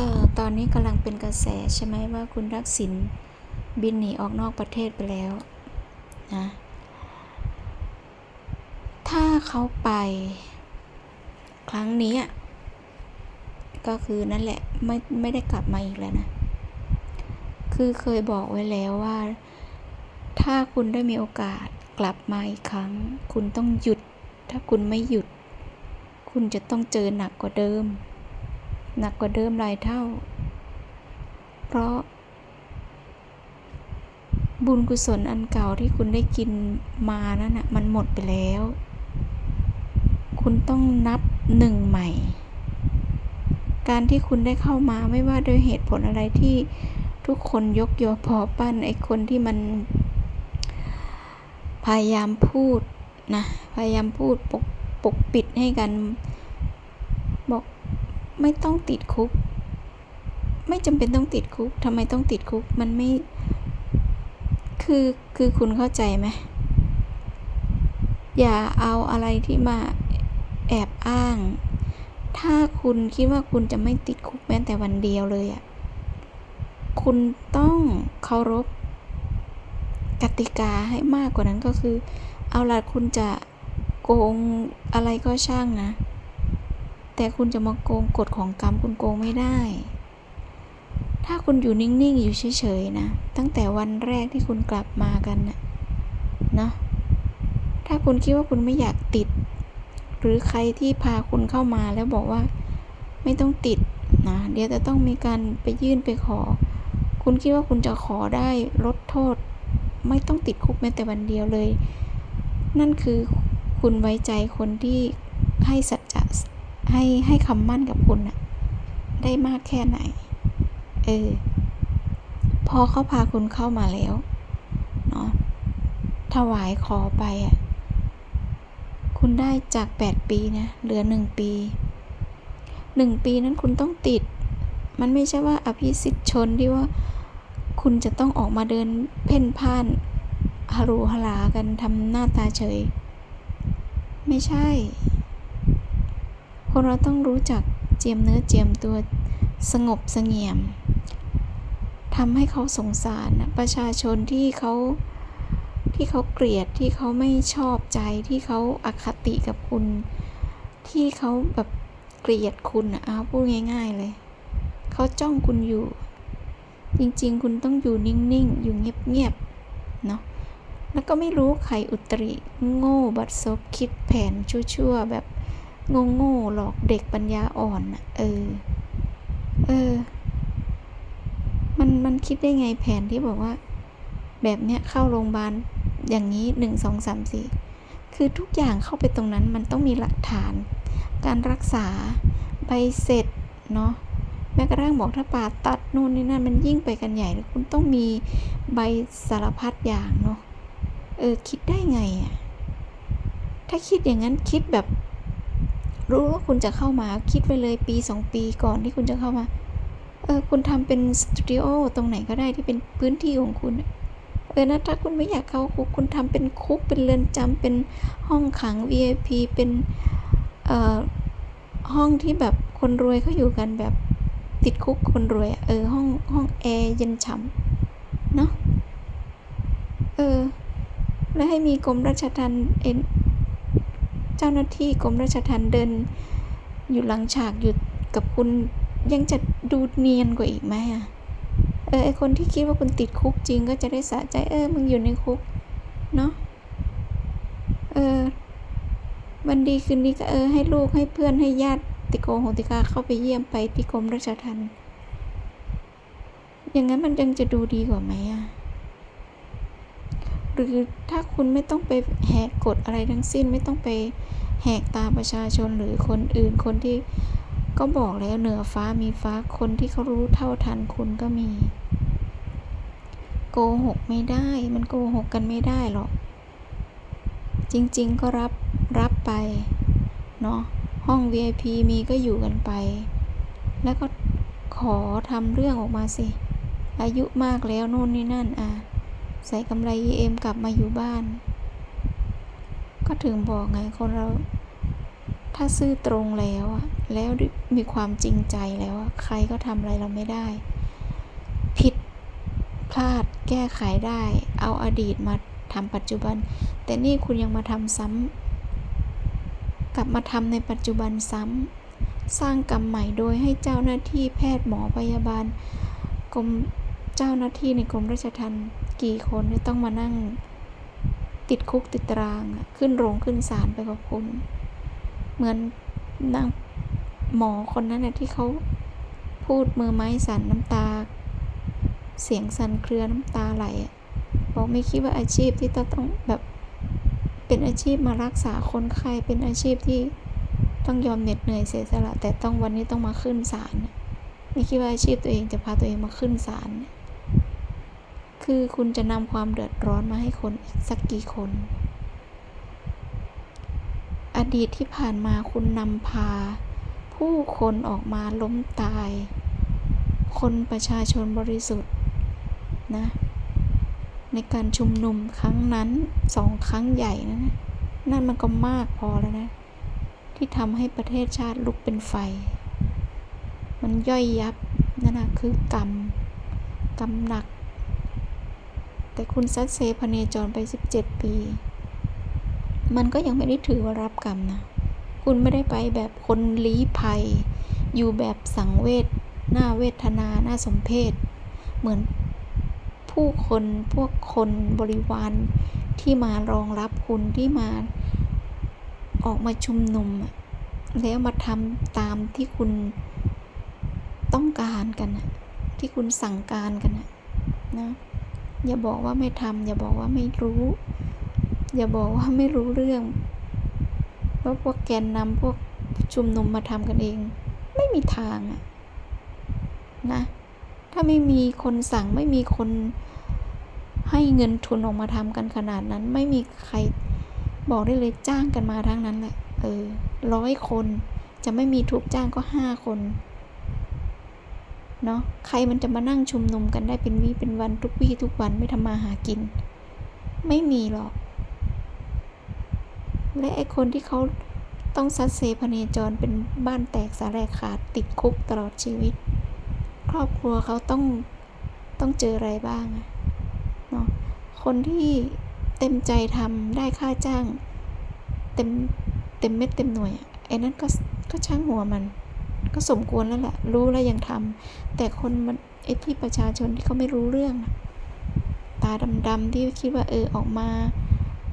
ออตอนนี้กำลังเป็นกระแสใช่ไหมว่าคุณทักษิณบินหนีออกนอกประเทศไปแล้วนะถ้าเขาไป ครั้งนี้ก็คือนั่นแหละไม่ไม่ได้กลับมาอีกแล้วนะ คือเคยบอกไว้แล้วว่า ถ้าคุณได้มีโอกาสกลับมาอีกครั้ง คุณต้องหยุด ถ้าคุณไม่หยุด คุณจะต้องเจอหนักกว่าเดิม หนักกว่าเดิมหลายเท่า เพราะ บุญกุศลอันเก่าที่คุณได้กินมานั่นนะมันหมดไปแล้ว คุณต้องนับหนึ่งใหม่ การที่คุณได้เข้ามาไม่ว่าด้วยเหตุผลอะไรที่ทุกคนยกยอพอปั้นไอ้คนที่มัน พยายามพูดนะ พยายามพูดปกปกปิดให้กัน บอก ไม่ต้องติดคุก ไม่จำเป็นต้องติดคุกทำไมต้องติดคุกมันไม่ คือคือคุณเข้าใจไหมอย่าเอาอะไรที่มาแอบอ้าง ถ้าคุณคิดว่าคุณจะไม่ติดคุกแม้แต่วันเดียวเลยอะ่ะคุณต้องเคารพกติกาให้มากกว่านั้นก็คือ เอาล่ะคุณจะโกงอะไรก็ช่างนะ แต่คุณจะมาโกงกฎของกรรมคุณโกงไม่ได้ ถ้าคุณอยู่นิ่งๆ อยู่เฉยๆนะ ตั้งแต่วันแรกที่คุณกลับมากันนะเนาะถ้าคุณคิดว่าคุณไม่อยากติด หรือใครที่พาคุณเข้ามาแล้วบอกว่าไม่ต้องติดนะ เดี๋ยวจะต้องมีการไปยื่นไปขอ คุณคิดว่าคุณจะขอได้ลดโทษ ไม่ต้องติดคุกแม้แต่วันเดียวเลย นั่นคือคุณไว้ใจคนที่ให้สัจจะ ให้ให้คำมั่นกับคุณนะได้มากแค่ไหน เออ พอเขาพาคุณเข้ามาแล้วเนาะถวายขอไปอะคุณได้จาก 8 ปีนะเหลือ 1 ปี 1 ปีนั้นคุณต้องติด มันไม่ใช่ว่าอภิสิทธิชนที่ว่า คุณจะต้องออกมาเดินเพ่นพ่านฮารูฮารากันทำหน้าตาเฉย ไม่ใช่ คนเราต้องรู้จักเจียมเนื้อเจียมตัวสงบเสงี่ยมทำให้เขาสงสารนะประชาชนที่เขาที่เขาเกลียดที่เขาไม่ชอบใจที่เขาอาคติกับคุณ ที่เขาแบบเกลียดคุณอะเอาพูดง่าย ๆ เลยเขาจ้องคุณอยู่ จริงๆ คุณต้องอยู่นิ่งๆ อยู่เงียบๆเนาะแล้วก็ไม่รู้ใครอุตริ โง่บัดซบคิดแผนชั่วๆแบบ โง่หลอกเด็กปัญญาอ่อนอะเออ เออ มันมันคิดได้ไงแผนที่บอกว่า แบบเนี้ยเข้าโรงพยาบาลอย่างนี้หนึ่งสองสามสี่คือทุกอย่างเข้าไปตรงนั้นมันต้องมีหลักฐาน การรักษาใบเสร็จเนาะแม้กระทั่งบอกถ้าป่าตัดนู่นนี่นั่นมันยิ่งไปกันใหญ่เลยคุณต้องมีใบสารพัดอย่างเนาะเออคิดได้ไงอะถ้าคิดอย่างนั้นคิดแบบ รู้ว่าคุณจะเข้ามาคิดไปเลยปีสองปีก่อนที่คุณจะเข้ามา เออคุณทำเป็นสตูดิโอตรงไหนก็ได้ที่เป็นพื้นที่ของคุณ เออนะถ้าคุณไม่อยากเข้าคุกคุณทำเป็นคุกเป็นเรือนจำเป็นห้องขัง VIP เป็นเอ่อห้องที่แบบคนรวยเขาอยู่กันแบบติดคุกคนรวยเออห้องห้องแอร์เย็นฉ่ำเนาะเออ แล้วให้มีกรมราชทัณฑ์เอ็น เจ้าหน้าที่กรมราชทัณฑ์เดิน อยู่หลังฉากอยู่กับคุณยังจะดูเนียนกว่าอีกไหมอะเออไอคนที่คิดว่าคุณติดคุกจริงก็จะได้สะใจเออมึงอยู่ในคุกเนาะเออวันดีคืนดีก็เออให้ลูกให้เพื่อนให้ญาติติโกโหติกาเข้าไปเยี่ยมไปที่กรมราชทัณฑ์อย่างนั้นมันยังจะดูดีกว่าไหมอะ หรือถ้าคุณไม่ต้องไปแหกกฎอะไรทั้งสิ้นไม่ต้องไปแหกตาประชาชนหรือคนอื่นคนที่ก็บอกแล้วเหนือฟ้ามีฟ้าคนที่เขารู้เท่าทันคุณก็มี โกหกไม่ได้ มันโกหกกันไม่ได้หรอก จริงๆก็รับรับไป เนาะห้อง VIP มีก็อยู่กันไป แล้วก็ขอทำเรื่องออกมาสิ อายุมากแล้วโน่นนี่นั่นอะ ใส่กำไร EM กลับมาอยู่บ้าน ก็ถึงบอกไงคนเรา ถ้าซื่อตรงแล้วอะแล้วมีความจริงใจแล้วอะใครก็ทำอะไรเราไม่ได้ ผิดพลาดแก้ไขได้ เอาอดีตมาทำปัจจุบัน แต่นี่คุณยังมาทำซ้ำกลับมาทำในปัจจุบันซ้ำสร้างกรรมใหม่โดยให้เจ้าหน้าที่แพทย์หมอพยาบาลกรมเจ้าหน้าที่ในกรมราชทัณฑ์ กี่คนเนี่ต้องมานั่ง ติดคุกติดตารางขึ้นโรงขึ้นศาลไปกับคุณ เหมือนนางหมอคนนั้นน่ะที่เขาพูดมือไม้สั่นน้ำตา เสียงสั่นเครือน้ำตาไหลบอกไม่คิดว่าอาชีพที่ต้องแบบเป็นอาชีพมารักษาคนไข้เป็นอาชีพที่ต้องยอมเหน็ดเหนื่อยเสียสละ แต่ต้องวันนี้ต้องมาขึ้นศาลไม่คิดว่าอาชีพตัวเองจะพาตัวเองมาขึ้นศาลเนี่ย คือคุณจะนำความเดือดร้อนมาให้คนอีกสักกี่คน อดีตที่ผ่านมาคุณนำพา ผู้คนออกมาล้มตาย คนประชาชนบริสุทธิ์นะ ในการชุมนุมครั้งนั้นสองครั้งใหญ่นะนะนั่นมันก็มากพอแล้วนะ ที่ทำให้ประเทศชาติลุกเป็นไฟ มันย่อยยับนั่นนะคือกรรมกรรมหนัก แต่คุณซัดเซพเนจรไป 17 ปี มันก็ยังไม่ได้ถือว่ารับกรรมนะ คุณไม่ได้ไปแบบคนลี้ภัย อยู่แบบสังเวชหน้าเวทนาหน้าสมเพชเหมือนผู้คนพวกคนบริวารที่มารองรับคุณที่มาออกมาชุมนุม แล้วมาทำตามที่คุณต้องการกัน ที่คุณสั่งการกันนะ อย่าบอกว่าไม่ทำอย่าบอกว่าไม่รู้ อย่าบอกว่าไม่รู้เรื่องว่าพวกแกนนำพวกชุมนุมมาทำกันเอง ไม่มีทางอะนะ ถ้าไม่มีคนสั่งไม่มีคนให้เงินทุนออกมาทำกันขนาดนั้น ไม่มีใครบอกได้เลยจ้างกันมาทั้งนั้นแหละเออร้อยคนจะไม่มีถูกจ้างก็ห้าคน เนาะใครมันจะมานั่งชุมนุมกันได้เป็นวี่เป็นวันทุกวี่ทุกวันไม่ทำมาหากิน ไม่มีหรอก และไอคนที่เขาต้องซัดเซพเนจรเป็นบ้านแตกสาแรกขาดติดคุกตลอดชีวิต ครอบครัวเขาต้องต้องเจออะไรบ้างเนาะคนที่เต็มใจทำได้ค่าจ้าง เต็มเต็มเม็ดเต็มหน่วยไอ้นั่นก็ก็ช่างหัวมัน ก็สมควรแล้วแหละ รู้แล้วยังทำแต่คนมันไอ้ที่ประชาชนที่เขาไม่รู้เรื่องนะตาดำๆที่คิดว่าเออออกมา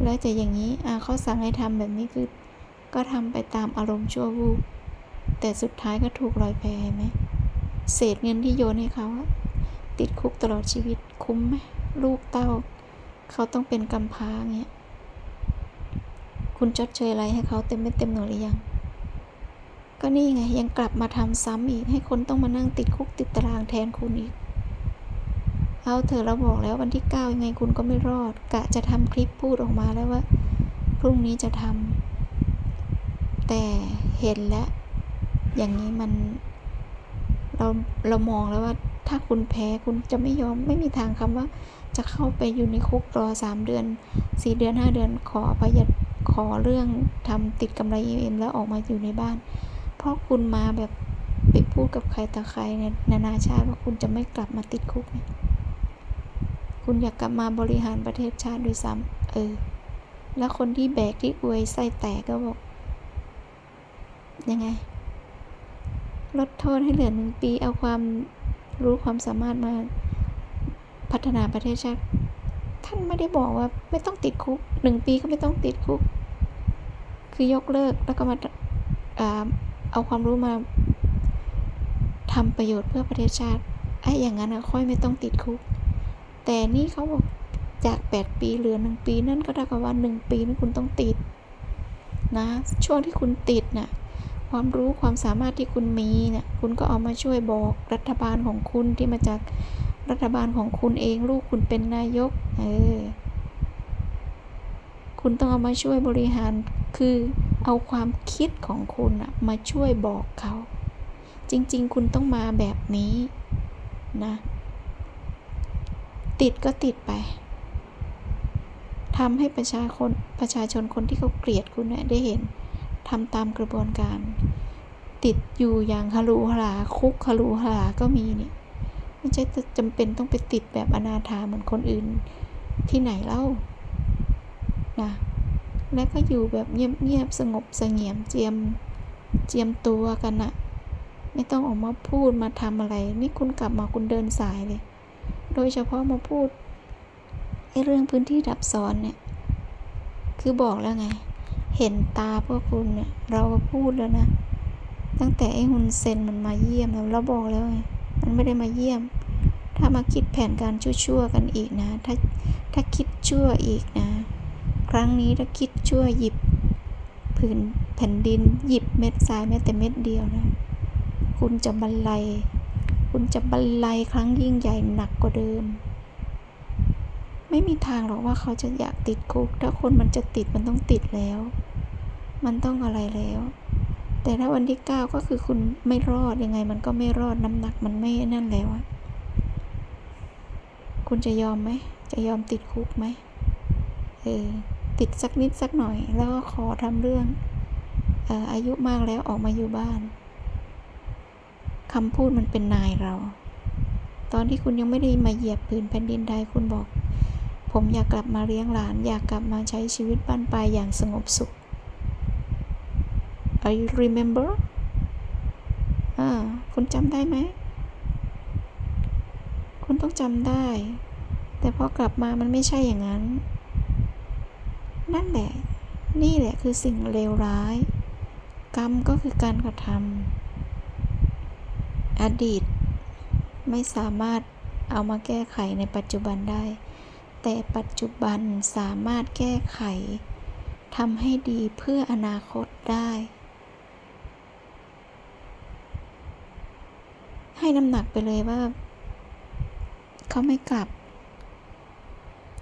แล้วจะอย่างนี้อ่าเขาสั่งให้ทำแบบนี้คือ ก็ทำไปตามอารมณ์ชั่ววูบแต่สุดท้ายก็ถูกลอยแพไหมเศษเงินที่โยนให้เขาติดคุกตลอดชีวิตคุ้มไหมลูกเต้า เขาต้องเป็นกำพร้าเงี้ย คุณจดเชยอะไรให้เขาเต็มไม่เต็มหน่วยหรือยัง ก็นี่ไงยังกลับมาทำซ้ำอีกให้คนต้องมานั่งติดคุกติดตารางแทนคุณอีก เอาเถอะเราบอกแล้ววันที่เก้ายังไงคุณก็ไม่รอด กะจะทำคลิปพูดออกมาแล้วว่า พรุ่งนี้จะทำแต่เห็นแล้วอย่างนี้มัน เราเรามองแล้วว่า ถ้าคุณแพ้คุณจะไม่ยอมไม่มีทางคำว่า จะเข้าไปอยู่ในคุกรอสามเดือนสี่เดือนห้าเดือนขอประหยัดขอเรื่องทำติดกำไรเอ็มแล้วออกมาอยู่ในบ้าน ราะคุณมาแบบไปพูดกับใครต่อใครในนานาชาติว่าคุณจะไม่กลับมาติดคุกเนี่ยคุณอยากกลับมาบริหารประเทศชาติด้วยซ้ำเออ แล้วคนที่แบกที่อวยไส้แตกก็บอก ยังไง ลดโทษให้เหลือหนึ่งปี เอาความรู้ความสามารถมาพัฒนาประเทศชาติ ท่านไม่ได้บอกว่าไม่ต้องติดคุกหนึ่งปีก็ไม่ต้องติดคุก คือยกเลิกแล้วก็มา เอาความรู้มาทำประโยชน์เพื่อประเทศชาติไอ้อย่างนั้นค่อยไม่ต้องติดคุก แต่นี่เขาบอกจาก 8 ปีเหลือหนึ่งปีนั่นก็เท่ากับว่าหนึ่งปีนี่คุณต้องติดนะ ช่วงที่คุณติดน่ะความรู้ความสามารถที่คุณมีเนี่ยคุณก็เอามาช่วยบอกรัฐบาลของคุณที่มาจากรัฐบาลของคุณเองลูกคุณเป็นนายกเออคุณต้องเอามาช่วยบริหารคือ เอาความคิดของคุณมาช่วยบอกเขา จริงๆ คุณต้องมาแบบนี้นะ ติดก็ติดไปทำให้ประชาชนประชาชนคนที่เขาเกลียดคุณเนี่ยได้เห็นทำตามกระบวนการ ติดอยู่อย่างฮารูฮาราคุกฮารูฮาราก็มีเนี่ยไม่ใช่จะจำเป็นต้องไปติดแบบอนาถาเหมือนคนอื่นที่ไหนเล่านะ และก็อยู่แบบเงียบๆสงบเสงี่ยมเจียมเจียมตัวกันนะไม่ต้องออกมาพูดมาทำอะไร นี่คุณกลับมาคุณเดินสายเลย โดยเฉพาะมาพูดไอ้เรื่องพื้นที่ดับซ้อนเนี่ย คือบอกแล้วไง เห็นตาพวกคุณเนี่ยเราก็พูดแล้วนะ ตั้งแต่ไอ้ฮุนเซนมันมาเยี่ยมแล้วเราบอกแล้วไง มันไม่ได้มาเยี่ยม ถ้ามาคิดแผนการชั่วๆกันอีกนะ ถ้าถ้าคิดชั่วอีกนะ ครั้งนี้ถ้าคิดชั่วหยิบผืนแผ่นดินหยิบเม็ดทรายแม้แต่เม็ดเดียวนะ คุณจะบรรลัย คุณจะบรรลัยครั้งยิ่งใหญ่หนักกว่าเดิม ไม่มีทางหรอกว่าเขาจะอยากติดคุก ถ้าคนมันจะติดมันต้องติดแล้ว มันต้องอะไรแล้ว แต่ถ้าวันที่เก้าก็คือคุณไม่รอดยังไง มันก็ไม่รอดน้ำหนักมันไม่นั่นแล้วอะคุณจะยอมไหม จะยอมติดคุกไหมเออ ติดสักนิดสักหน่อย แล้วก็ขอทำเรื่องอออายุมากแล้วออกมาอยู่บ้านคำพูดมันเป็นนายเรา ตอนที่คุณยังไม่ได้มาเหยียบพื้นแผ่นดินใดคุณบอก ผมอยากกลับมาเลี้ยงหลาน อยากกลับมาใช้ชีวิตบ้านปลายอย่างสงบสุข I remember อ่าคุณจำได้ไหม คุณต้องจำได้ แต่พอกลับมามันไม่ใช่อย่างนั้น นั่นแหละ นี่แหละคือสิ่งเลวร้าย กรรมก็คือการกระทำอดีต ไม่สามารถเอามาแก้ไขในปัจจุบันได้ แต่ปัจจุบันสามารถแก้ไขทำให้ดีเพื่ออนาคตได้ ให้น้ำหนักไปเลยว่า เขาไม่กลับ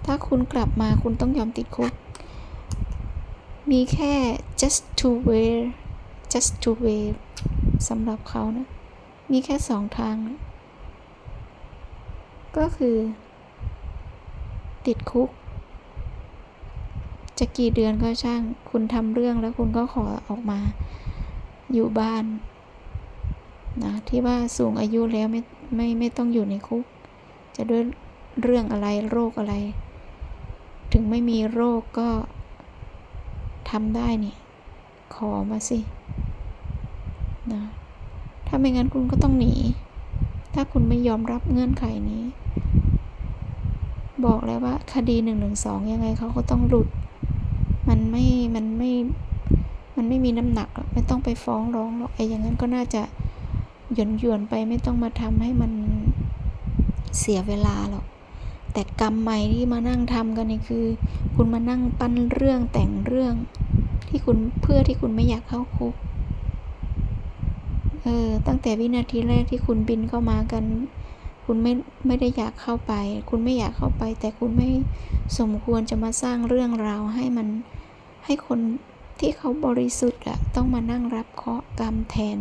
ถ้าคุณกลับมาคุณต้องยอมติดคุก มีแค่ just to wear just to wear สำหรับเขานะ มีแค่สองทางนะก็คือ ติดคุก จะกี่เดือนก็ช่าง คุณทำเรื่องแล้วคุณก็ขอออกมาอยู่บ้านนะที่ว่าสูงอายุแล้วไม่ไม่ไม่ต้องอยู่ในคุก จะด้วยเรื่องอะไรโรคอะไร ถึงไม่มีโรคก็ ทำได้นี่ ขอมาสินะถ้าไม่งั้นคุณก็ต้องหนี ถ้าคุณไม่ยอมรับเงื่อนไขนี้ บอกแล้วว่าคดีหนึ่งหนึ่งสองยังไงเขาก็ต้องหลุด มันไม่ มันไม่ มันไม่มีน้ำหนัก ไม่ต้องไปฟ้องร้องหรอกไอ้อย่างนั้นก็น่าจะหย่อนหย่วนไปไม่ต้องมาทำให้มันเสียเวลาหรอก แต่กรรมใหม่ที่มานั่งทำกันนี่คือ คุณมานั่งปั้นเรื่องแต่งเรื่อง ที่คุณเพื่อที่คุณไม่อยากเข้าคุกเออตั้งแต่วินาทีแรกที่คุณบินเข้ามากัน คุณไม่ไม่ได้อยากเข้าไป คุณไม่อยากเข้าไป แต่คุณไม่สมควรจะมาสร้างเรื่องราวให้มันให้คนที่เขาบริสุทธิ์อะต้องมานั่งรับเคราะห์กรรมแทน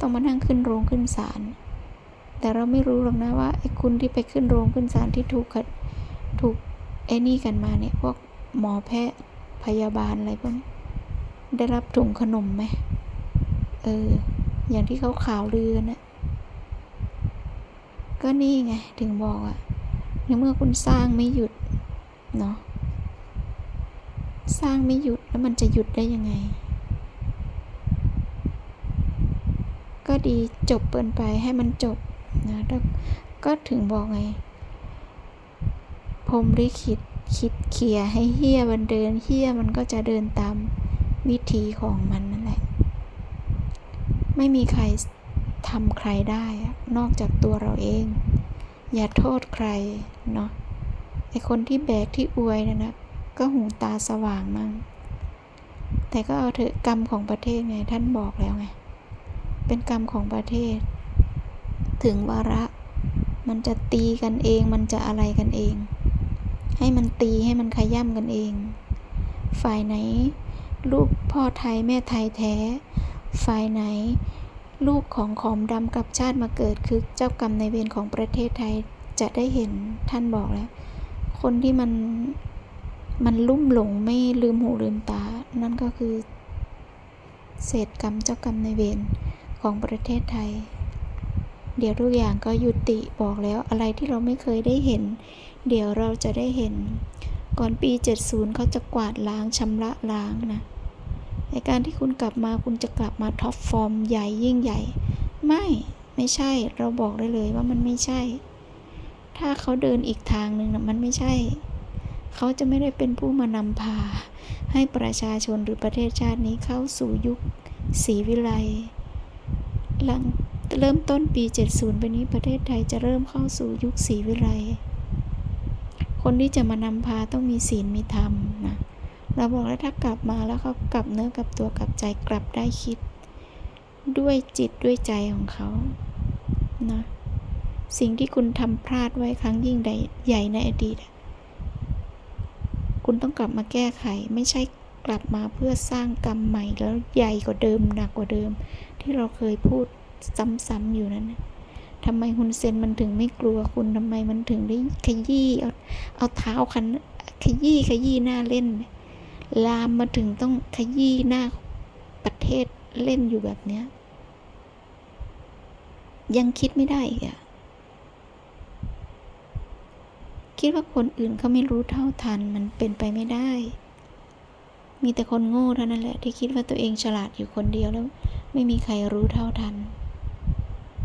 ต้องมานั่งขึ้นโรงขึ้นศาล แต่เราไม่รู้หรอกนะว่าไอ้คุณที่ไปขึ้นโรงขึ้นศาลที่ถูกขัดถูกไอ้นี่กันมาเนี่ยพวกหมอแพทย์พยาบาลอะไรพวกนี้ได้รับถุงขนมไหมเออ อย่างที่เขาข่าวลือกันนะก็นี่ไง ถึงบอกอะในเมื่อคุณสร้างไม่หยุด เนาะสร้างไม่หยุดแล้วมันจะหยุดได้ยังไง ก็ดีจบเปินไปให้มันจบ นะก็ถึงบอกไงพรมลิขิตคิดเคลียให้เฮี้ยมันเดินเฮี้ยมันก็จะเดินตามวิธีของมันนั่นแหละ ไม่มีใครทำใครได้นอกจากตัวเราเอง อย่าโทษใครเนาะไอคนที่แบกที่อวยนะนะก็หูตาสว่างมั่งแต่ก็เอาเถอะกรรมของประเทศไงท่านบอกแล้วไง เป็นกรรมของประเทศ ถึงวาระ มันจะตีกันเอง มันจะอะไรกันเอง ให้มันตีให้มันขย่ำกันเอง ฝ่ายไหน ลูกพ่อไทยแม่ไทยแท้ ฝ่ายไหน ลูกของขอมดำกับชาติมาเกิดคือเจ้ากรรมในเวรของประเทศไทยจะได้เห็นท่านบอกแล้ว คนที่มันมันลุ่มหลงไม่ลืมหูลืมตา นั่นก็คือ เศษกรรมเจ้ากรรมในเวรของประเทศไทย เดี๋ยวทุกอย่างก็ยุติบอกแล้วอะไรที่เราไม่เคยได้เห็น เดี๋ยวเราจะได้เห็น ก่อนปี 70เขาจะกวาดล้างชำระล้างนะในการที่คุณกลับมาคุณจะกลับมาท็อปฟอร์มใหญ่ยิ่งใหญ่ ไม่ไม่ใช่เราบอกได้เลยว่ามันไม่ใช่ ถ้าเขาเดินอีกทางหนึ่งนะมันไม่ใช่ เขาจะไม่ได้เป็นผู้มานำพา ให้ประชาชนหรือประเทศชาตินี้เข้าสู่ยุคศรีวิไลหลัง เริ่มต้นปี 70ไปนี้ประเทศไทยจะเริ่มเข้าสู่ยุคศรีวิไลยคนที่จะมานำพาต้องมีศีลมีธรรมนะเราบอกแล้วถ้ากลับมาแล้วเขากลับเนื้อกลับตัวกลับใจกลับได้คิด ด้วยจิตด้วยใจของเขานะสิ่งที่คุณทำพลาดไว้ครั้งยิ่งใหญ่ในอดีต คุณต้องกลับมาแก้ไข ไม่ใช่กลับมาเพื่อสร้างกรรมใหม่แล้วใหญ่กว่าเดิมหนักกว่าเดิม ที่เราเคยพูด ซ้ำๆอยู่นั้นทำไมฮุนเซนมันถึงไม่กลัวคุณทำไมมันถึงได้ขยี้เอาเอาเท้าคันขยี้ขยี้หน้าเล่น ลามมาถึงต้องขยี้หน้าประเทศเล่นอยู่แบบเนี้ยยังคิดไม่ได้อีกอะคิดว่าคนอื่นเขาไม่รู้เท่าทันมันเป็นไปไม่ได้ มีแต่คนโง่เท่านั้นแหละที่คิดว่าตัวเองฉลาดอยู่คนเดียวแล้ว ไม่มีใครรู้เท่าทัน